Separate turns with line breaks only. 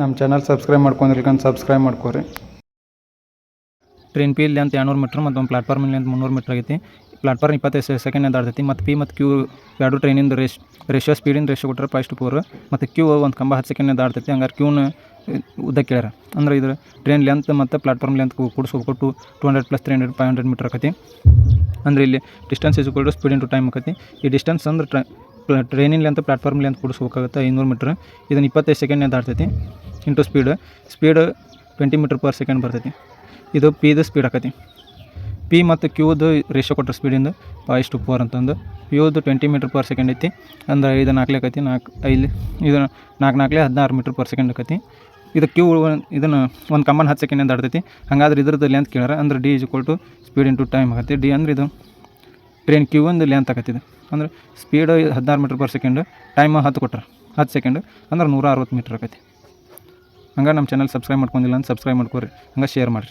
ನಮ್ಮ channel subscribe ಮಾಡ್ಕೊಂಡಿರ್ಕಂತ subscribe ಮಾಡ್ಕೊರಿ.
ಟ್ರೈನ್ ಪಿ ಇಲ್ಲಿ ಅಂತ ಎರಡುನೂರು ಮೀಟ್ರ್ ಮತ್ತು ಒಂದು ಪ್ಲಾಟ್ಫಾರ್ಮ್ ಇಲ್ಲಿ ಅಂತ ಮುನ್ನೂರು ಮೀಟ್ರ್ ಆಗೈತಿ. ಪ್ಲಾಟ್ಫಾರ್ಮ್ ಇಪ್ಪತ್ತೈದು ಸೆಕೆಂಡ್ ಎದ್ದಾಡ್ತೈತಿ ಮತ್ತು ಪಿ ಮತ್ತು ಕ್ಯೂ ಎರಡು ಟ್ರೈನಿಂದ ರೇಷ್ ರೇಷೋ ಸ್ಪೀಡಿನ ರೇಷೋ ಕೊಟ್ಟರೆ ಫಸ್ಟ್ ಫೋರ್ ಮತ್ತು ಕ್ಯೂ ಒಂದು ಕಂಬ ಹತ್ತು ಸೆಕೆಂಡ್ ಎದ್ದಾಡ್ತೈತಿ ಹಂಗಾರೆ ಕ್ಯೂನ ಉದ್ದ ಕೇಳ್ಯಾರ. ಅಂದ್ರೆ ಇದ್ರ ಟ್ರೈನ್ ಲೆಂತ್ ಮತ್ತು platform length ಕೂಡಿಸ್ಬೇಕು two two hundred plus three hundred five hundred metre ಆಕತಿ. ಅಂದ್ರೆ ಇಲ್ಲಿ distance is to speed into time ಆಕತಿ. ಈ ಡಿಸ್ಟೆನ್ಸ್ ಅಂದ್ರೆ ಟ್ರೈ ಟ್ರೈನಿನ ಲೆಂತ್ ಪ್ಲಾಟ್ಫಾರ್ಮ್ ಲೆಂತ್ ಕೂಡಿಸ್ಬೇಕಾಗುತ್ತೆ, ಐನೂರು ಮೀಟ್ರ್ ಇದನ್ನು ಇಪ್ಪತ್ತೈದು ಸೆಕೆಂಡ್ನೇ ಆಡ್ತೈತಿ into speed speed twenty metre per second ಬರ್ತೈತಿ. ಇದು ಪಿದು ಸ್ಪೀಡ್ ಆಕತಿ. ಪಿ ಮತ್ತು ಕ್ಯೂದು ರೇಷೋ ಕೊಟ್ಟರೆ ಸ್ಪೀಡಿಂದು ಫೈವ್ ಟು ಫೋರ್ ಅಂತಂದು. ಪ್ಯೂದು ಟ್ವೆಂಟಿ ಮೀಟ್ರ್ ಪರ್ ಸೆಕೆಂಡ್ ಐತಿ. ಅಂದ್ರೆ ಇದು ನಾಲ್ಕು ಆಕತಿ ನಾಲ್ಕು ಐದು, ಇದು ನಾಲ್ಕು ಲೇ ಹದಿನಾರು ಮೀಟ್ರ್ ಪರ್ ಸೆಕೆಂಡ್ ಆಕತಿ. ಇದು ಕ್ಯೂ ಇದನ್ನು ಒಂದು ಕಂಬನ್ ಹತ್ತು ಸೆಕೆಂಡ್ ಅಂತ ಆಡ್ತೈತಿ ಹಾಗಾದ್ರೆ ಇದ್ರದ್ದು ಲೆಂತ್ ಕೇಳ್ಯಾರ. ಅಂದ್ರೆ D is equal to speed to time ಆಗತ್ತೆ ಡಿ ಅಂದ್ರೆ ಇದು ಟ್ರೈನ್ ಕ್ಯೂ ಒಂದು ಲೆಂತ್ ಆಗತ್ತಿದೆ. ಅಂದ್ರೆ ಸ್ಪೀಡು ಹದಿನಾರು ಮೀಟ್ರ್ ಪರ್ ಸೆಕೆಂಡ್ ಟೈಮ್ ಹತ್ತು ಕೊಟ್ರೆ, ಹತ್ತು ಸೆಕೆಂಡ್ ಅಂದ್ರೆ ನೂರ ಅರವತ್ತು ಮೀಟ್ರ್ ಆಗತ್ತೆ. ಹಂಗೆ ನಮ್ಮ ಚಾನಲ್ ಸಬ್ಸ್ಕ್ರೈಬ್ ಮಾಡ್ಕೊಂಡಿಲ್ಲ ಅಂತ ಸಬ್ಸ್ಕ್ರೈಬ್ ಮಾಡ್ಕೊರಿ, ಹಂಗೆ ಶೇರ್ ಮಾಡಿರಿ.